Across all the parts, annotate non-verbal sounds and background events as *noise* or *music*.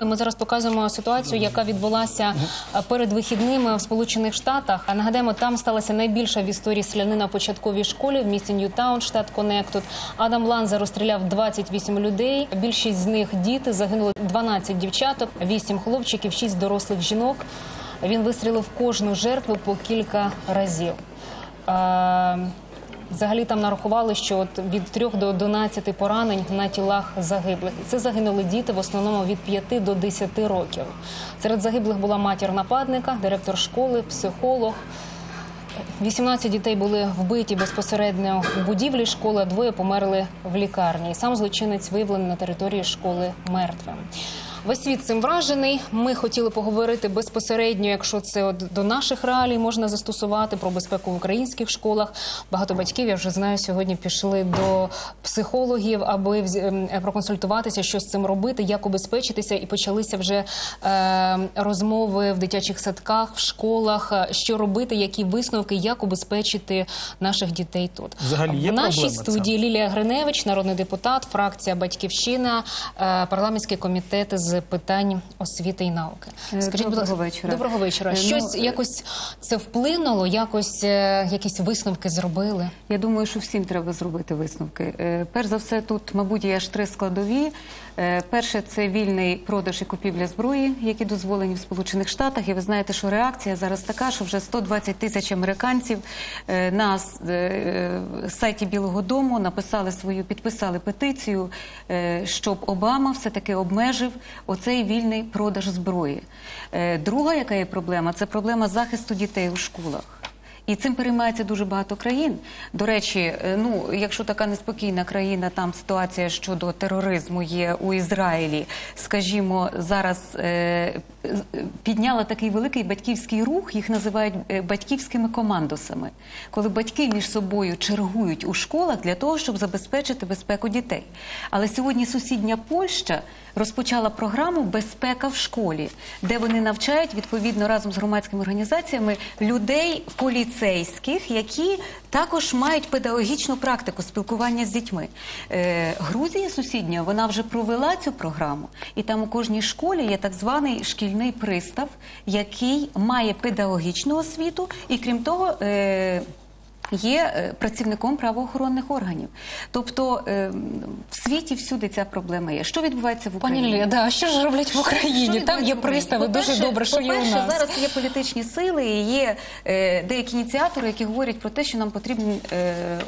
Ми зараз показуємо ситуацію, яка відбулася е, перед вихідними в Сполучених Штатах. А нагадаємо, там сталася найбільша в історії селянина в початковій школі в місті Ньютаун, штат Коннектут. Адам Ланза розстріляв 28 людей. Більшість з них діти загинуло 12 дівчаток, 8 хлопчиків, 6 дорослих жінок. Він вистрілив кожну жертву по кілька разів. Взагалі там нарахували, що от від 3 до 11 поранень на тілах загиблих. І Це загинули діти в основному від 5 до 10 років. Серед загиблих була матір нападника, директор школи, психолог. 18 дітей були вбиті безпосередньо у будівлі школи, двоє померли в лікарні. І сам злочинець виявлений на території школи мертвим. Весь світ цим вражений. Ми хотіли поговорити безпосередньо, якщо це от до наших реалій можна застосувати про безпеку в українських школах. Багато батьків я вже знаю сьогодні пішли до психологів, аби ем, проконсультуватися, що з цим робити, як убезпечитися, і почалися вже е, розмови в дитячих садках, в школах, е, що робити, які висновки, як убезпечити наших дітей тут. Взагалі є в нашій проблема студії Лілія Гриневич, народний депутат, фракція Батьківщина, е, парламентський комітет з питань освіти і науки. Е, доброго будь ласка, вечора. Доброго вечора. Е, ну, Щось е, якось це вплинуло, якось е, якісь висновки зробили. Я думаю, що всім треба зробити висновки. Перш за все, тут, мабуть, є аж три складові. Перше це вільний продаж і купівля зброї, які дозволені в Сполучених Штатах. І ви знаєте, що реакція зараз така, що вже 120 тисяч американців на сайті Білого Дому написали свою, підписали петицію, щоб Обама все таки обмежив оцей вільний продаж зброї. Е, Друга, яка є проблема, це проблема захисту дітей у школах. І цим переймається дуже багато країн. До речі, е, ну якщо така неспокійна країна, там ситуація щодо тероризму є у Ізраїлі, скажімо, зараз е, підняла такий великий батьківський рух, їх називають е, батьківськими командосами, коли батьки між собою чергують у школах для того, щоб забезпечити безпеку дітей. Але сьогодні сусідня Польща розпочала програму Безпека в школі, де вони навчають відповідно разом з громадськими організаціями людей поліцейських, які також мають педагогічну практику спілкування з дітьми. Е, Грузія сусідня вона вже провела цю програму, і там у кожній школі є так званий шкільний пристав, який має педагогічну освіту, і крім того. Е, Є е, працівником правоохоронних органів, тобто е, в світі всюди ця проблема є. Що відбувається в Україні? Пані Лілія, да, що ж роблять в Україні? Що Там є пристави, дуже добре, що є у по-перше, нас. зараз є політичні сили і є е, деякі ініціатори, які говорять про те, що нам потрібно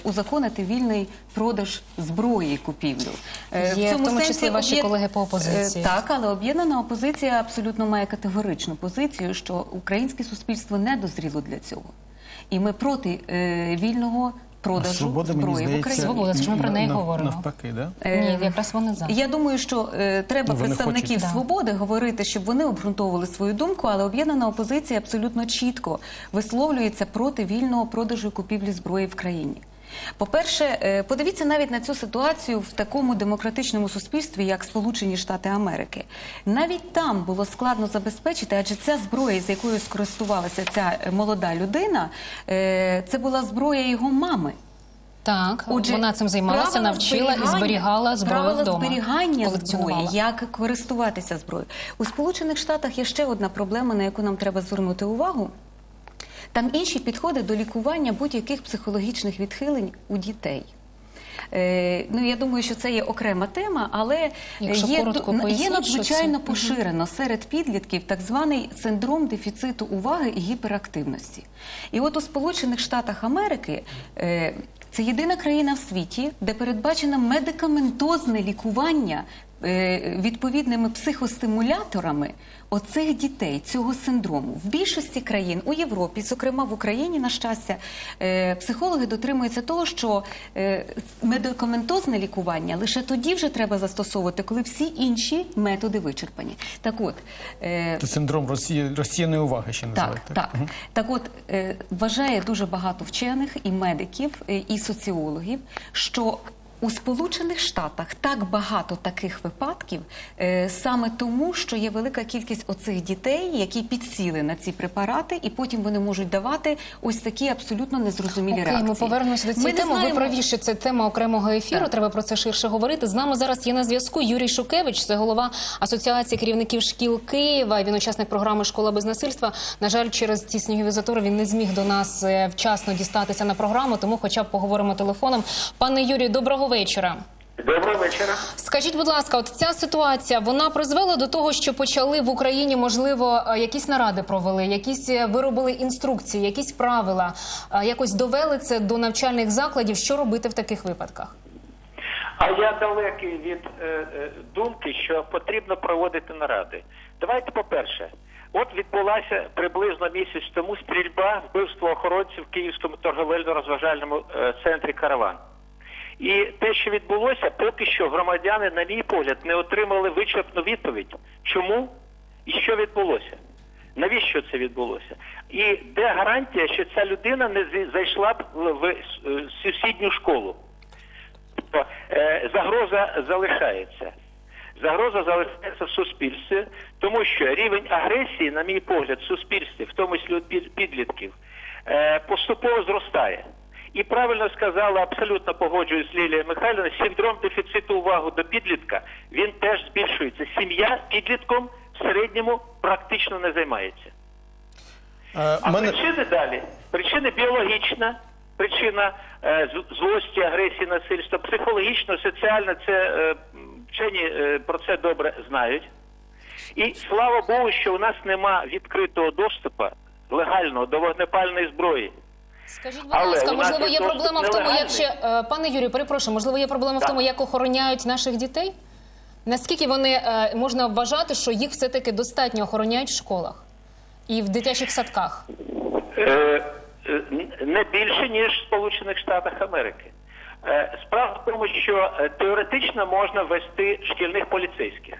узаконити вільний продаж зброї і купівлю. Є, в тому сенсі числі ваші колеги по опозиції. Так, але об'єднана опозиція абсолютно має категоричну позицію, що українське суспільство не дозріло для цього. І ми проти е, вільного продажу Свобода, мені зброї в здається, Україні. Свобода, це ж ми про неї нав- говоримо. Навпаки, да? Ні, якраз вони за. Я думаю, що е, треба Ну, вони представників хочуть. Да. свободи говорити, щоб вони обґрунтовували свою думку, але об'єднана опозиція абсолютно чітко висловлюється проти вільного продажу і купівлі зброї в країні. По-перше, е, подивіться навіть на цю ситуацію в такому демократичному суспільстві, як Сполучені Штати Америки. Навіть там було складно забезпечити, адже ця зброя, з якою скористувалася ця е, молода людина, е, це була зброя його мами. Так, Отже, вона цим займалася, навчила і зберігала зброю правила вдома. зберігання зброї, як користуватися зброєю. У Сполучених Штатах є ще одна проблема, на яку нам треба звернути увагу. Там інші підходи до лікування будь-яких психологічних відхилень у дітей. Е, ну, я думаю, що це є окрема тема, але Якщо є, коротко є надзвичайно що поширено серед підлітків так званий синдром дефіциту уваги і гіперактивності. І от у Сполучених Штатах Америки е, це єдина країна в світі, де передбачено медикаментозне лікування відповідними психостимуляторами оцих дітей, цього синдрому. В більшості країн у Європі, зокрема в Україні, на щастя, е, психологи дотримуються того, що е, медикаментозне лікування лише тоді вже треба застосовувати, коли всі інші методи вичерпані. Так от, е, Це синдром Росії, розсіяної уваги ще називають. так, так. Так от е, вважає дуже багато вчених і медиків, е, і соціологів, що У Сполучених Штатах так багато таких випадків е, саме тому, що є велика кількість оцих дітей, які підсіли на ці препарати, і потім вони можуть давати ось такі абсолютно незрозумілі Окей, реакції. ми повернемося до цієї теми. Ви праві, що це тема окремого ефіру. Так. Треба про це ширше говорити. З нами зараз є на зв'язку Юрій Шукевич, це голова Асоціації керівників шкіл Києва. Він учасник програми Школа без насильства. На жаль, через ці снігові затори він не зміг до нас е, вчасно дістатися на програму, тому хоча б поговоримо телефоном. Пане Юрію, доброго вечора. Доброго вечора. Скажіть, будь ласка, от ця ситуація вона призвела до того, що почали в Україні, можливо, е, якісь наради провели, якісь е, виробили інструкції, якісь правила, е, якось довели це до навчальних закладів. Що робити в таких випадках? А я далекий від е, думки, що потрібно проводити наради. Давайте, по-перше, от відбулася приблизно місяць тому стрільба вбивство охоронців в Київському торговельно-розважальному е, центрі Караван. І те, що відбулося, поки що громадяни, на мій погляд, не отримали вичерпну відповідь. Чому і що відбулося? Навіщо це відбулося? І де гарантія, що ця людина не зайшла б в, сусідню школу? Тобто е, загроза залишається. Загроза залишається в суспільстві, тому що рівень агресії, на мій погляд, в суспільстві, в тому числі підлітків, е, поступово зростає. І правильно сказала, абсолютно погоджуюсь з Лілією Михайловною, синдром дефіциту уваги до підлітка, він теж збільшується. Сім'я підлітком в середньому практично не займається. Е, А мене... причини далі. Причини біологічна, причина е, злості, агресії, насильства, психологічно, соціально, це е, вчені е, про це добре знають. І слава Богу, що у нас нема відкритого доступу легального до вогнепальної зброї. Скажіть, будь Але ласка, у нас можливо, є доступ проблема в тому, як ще е, пане Юрію, перепрошую, можливо, є проблема в Так. тому, як охороняють наших дітей? Наскільки вони е, можна вважати, що їх все таки достатньо охороняють в школах і в дитячих садках? Е, е, не більше, ніж в Сполучених Штатах Америки. Е, Справа в тому, що е, теоретично можна ввести шкільних поліцейських.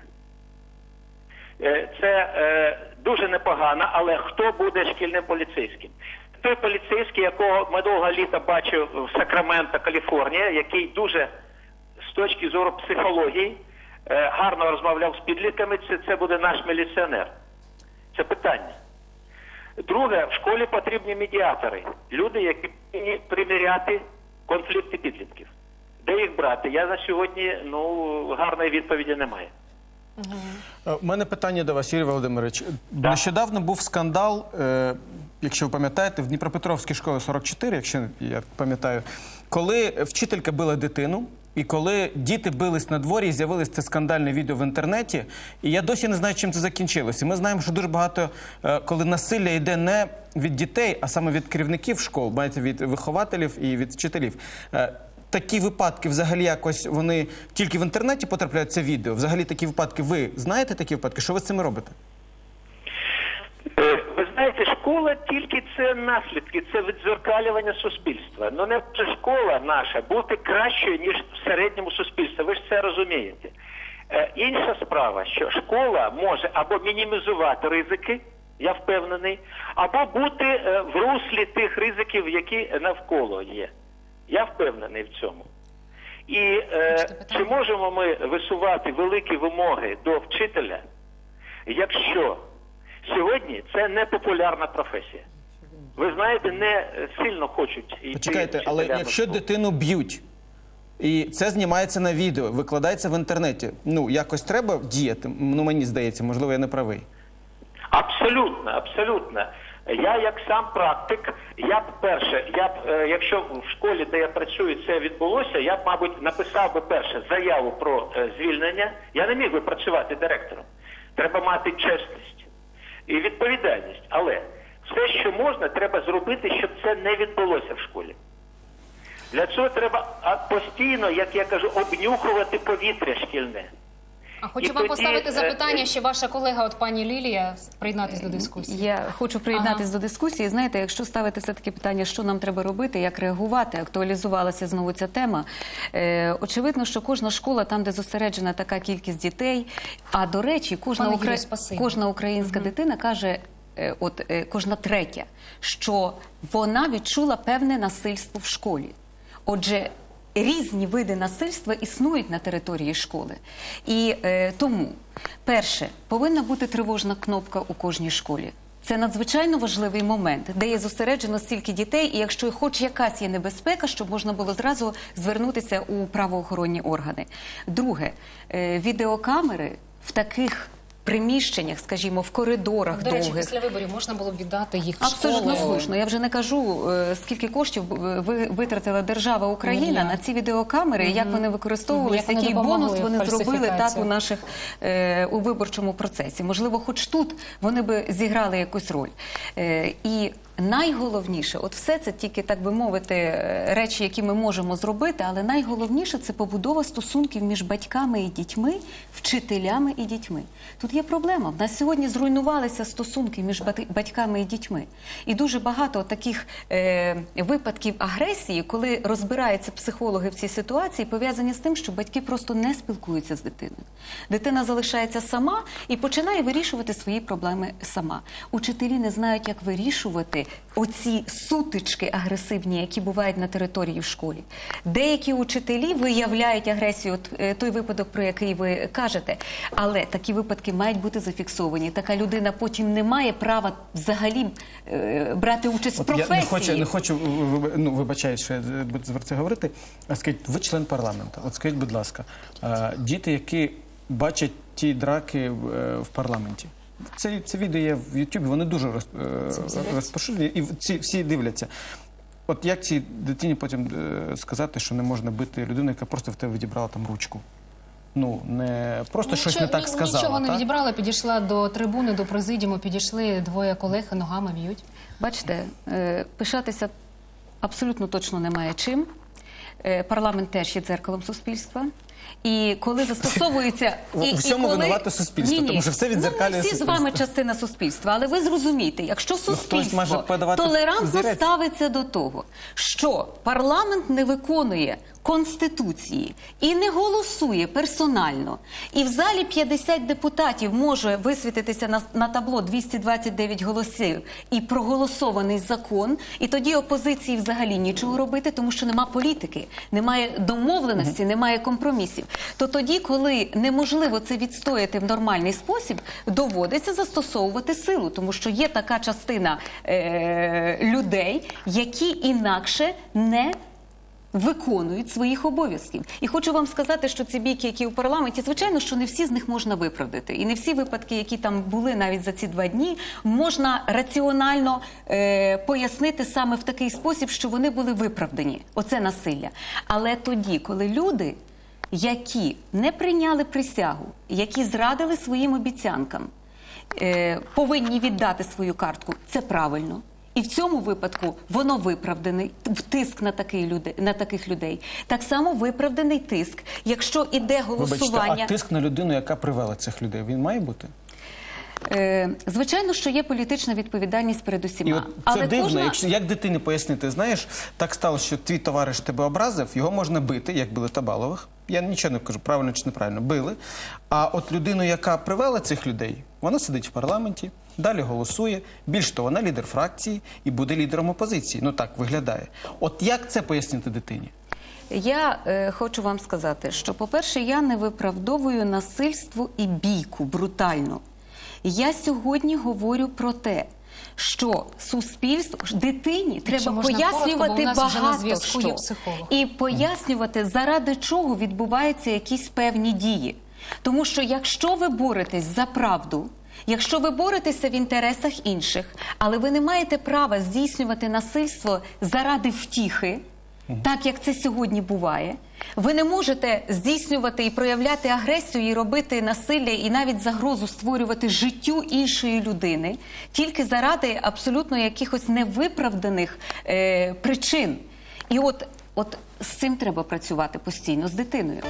Е, Це е, дуже непогано, але хто буде шкільним поліцейським? Той поліцейський, якого минулого літа бачив в Сакраменто, Каліфорнія, який дуже з точки зору психології е, гарно розмовляв з підлітками, це, це буде наш міліціонер. Це питання. Друге, в школі потрібні медіатори, люди, які повинні приміряти конфлікти підлітків. Де їх брати? Я на сьогодні ну гарної відповіді немає. Е, У мене питання до вас, Юрій Володимирович. Нещодавно був скандал, е, якщо ви пам'ятаєте, в Дніпропетровській школі 44, якщо я пам'ятаю, коли вчителька била дитину. І коли діти бились на дворі, і з'явилось це скандальне відео в інтернеті, і я досі не знаю, чим це закінчилося. Ми знаємо, що дуже багато, е, коли насилля йде не від дітей, а саме від керівників школ, мається від вихователів і від вчителів. Е, Такі випадки взагалі якось вони тільки в інтернеті потрапляють це відео. Взагалі такі випадки. Ви знаєте такі випадки? Що ви з цим робите? Школа тільки це наслідки, це відзеркалювання суспільства. Ну не може школа наша бути кращою, ніж в середньому суспільстві. Ви ж це розумієте. Е, Інша справа, що школа може або мінімізувати ризики, я впевнений, або бути е, в руслі тих ризиків, які навколо є. Я впевнений в цьому. І е, чи можемо ми висувати великі вимоги до вчителя, якщо сьогодні це не популярна професія? Ви знаєте, не сильно хочуть йти Почекайте, але якщо дитину б'ють, і це знімається на відео, викладається в інтернеті, ну якось треба діяти. Ну мені здається, можливо, я не правий. Абсолютно, абсолютно. Я як сам практик, я б перше, я б, е, якщо в школі, де я працюю, це відбулося, я б, мабуть, написав би перше заяву про е, звільнення. Я не міг би працювати директором. Треба мати чесність відповідальність. Але все, що можна, треба зробити, щоб це не відбулося в школі. Для цього треба постійно, як я кажу, обнюхувати повітря шкільне. А хочу І вам тоді, поставити е, запитання, е, ще ваша колега, от пані Лілія, приєднатись до дискусії. Я хочу приєднатися до дискусії. Знаєте, якщо ставити все таки питання, що нам треба робити, як реагувати, актуалізувалася знову ця тема. Е, очевидно, що кожна школа, там, де зосереджена така кількість дітей, а до речі, кожна, Пане Юрію, кожна українська дитина каже. е, От е, кожна третя, що вона відчула певне насильство в школі. Отже, різні види насильства існують на території школи. І е, тому, перше, повинна бути тривожна кнопка у кожній школі. Це надзвичайно важливий момент, де є зосереджено стільки дітей, і якщо хоч якась є небезпека, щоб можна було зразу звернутися у правоохоронні органи. Друге, е, відеокамери в таких приміщеннях, скажімо, в коридорах До речі, довгих. після виборів можна було б віддати їх в Абсолютно школи. слушно. Я вже не кажу, е, скільки коштів е, ви- витратила держава Україна Мільярд. на ці відеокамери, як вони Мгм. використовувалися, вони який допомогли бонус вони зробили так у наших е, у виборчому процесі. Можливо, хоч тут вони би зіграли якусь роль. Е, і найголовніше, от все це тільки так би мовити, е, речі, які ми можемо зробити, але найголовніше це побудова стосунків між батьками і дітьми, вчителями і дітьми. Тут є проблема. В нас сьогодні зруйнувалися стосунки між батьками і дітьми. І дуже багато таких е, випадків агресії, коли розбираються психологи в цій ситуації, пов'язані з тим, що батьки просто не спілкуються з дитиною. Дитина залишається сама і починає вирішувати свої проблеми сама. Учителі не знають, як вирішувати оці сутички агресивні, які бувають на території в школі. Деякі учителі виявляють агресію, от е, той випадок, про який ви кажете, але такі випадки мають бути зафіксовані. Така людина потім не має права взагалі е, брати участь в От я не хочу, не хочу ну, вибачаюсь, що я буду про це говорити. А скажіть, ви член парламенту. От скажіть, будь ласка, е, діти, які бачать ті драки е, в парламенті. Це, це відео є в Ютубі, вони дуже роз, е, розпоширені, і ці всі дивляться. От як цій дитині потім е, сказати, що не можна бити людину, яка просто в тебе відібрала там ручку? Ну, не просто щось не так ні- сказала. Нічого не так? відібрала, підійшла до трибуни, до президіуму, підійшли двоє колег, ногами б'ють. Бачите, е, пишатися абсолютно точно немає чим. Е, Парламент теж є дзеркалом суспільства. І коли застосовується *laughs* В- і, у всьому і коли... винувате суспільство, тому що все віддзеркалює ну, ми всі з вами частина суспільства, але ви зрозумійте, якщо суспільство може подавати толерантно ставиться до того, що парламент не виконує конституції і не голосує персонально, і в залі 50 депутатів може висвітитися на, на табло 229 голосів і проголосований закон, і тоді опозиції взагалі нічого робити, тому що нема політики, немає домовленості, немає компромісів. То тоді, коли неможливо це відстояти в нормальний спосіб, доводиться застосовувати силу, тому що є така частина е- людей, які інакше не виконують своїх обов'язків. І хочу вам сказати, що ці бійки, які у парламенті, звичайно, що не всі з них можна виправдати. І не всі випадки, які там були навіть за ці два дні, можна раціонально е, пояснити саме в такий спосіб, що вони були виправдані. Оце насилля. Але тоді, коли люди, які не прийняли присягу, які зрадили своїм обіцянкам, е, повинні віддати свою картку, це правильно. І в цьому випадку воно виправданий тиск на такий людей на таких людей. Так само виправданий тиск, якщо іде Вибачте, голосування. а тиск на людину, яка привела цих людей, він має бути? Е, звичайно, що є політична відповідальність перед І усіма. от це Але дивно, кожна... якщо як дитині пояснити, знаєш, так сталося, що твій товариш тебе образив, його можна бити, як били Табалових. Я нічого не кажу, правильно чи неправильно, били. А от людину, яка привела цих людей, вона сидить в парламенті, далі голосує. Більш того, вона лідер фракції і буде лідером опозиції. Ну так виглядає. От як це пояснити дитині? Я е, хочу вам сказати, що, по-перше, я не виправдовую насильство і бійку брутально. Я сьогодні говорю про те, що суспільство дитині треба пояснювати багато що. і пояснювати, заради чого відбуваються якісь певні дії. Тому що якщо ви боретесь за правду, якщо ви боретеся в інтересах інших, але ви не маєте права здійснювати насильство заради втіхи, так як це сьогодні буває. Ви не можете здійснювати і проявляти агресію, і робити насилля, і навіть загрозу створювати життю іншої людини тільки заради абсолютно якихось невиправданих е, причин. І от, от з цим треба працювати постійно з дитиною.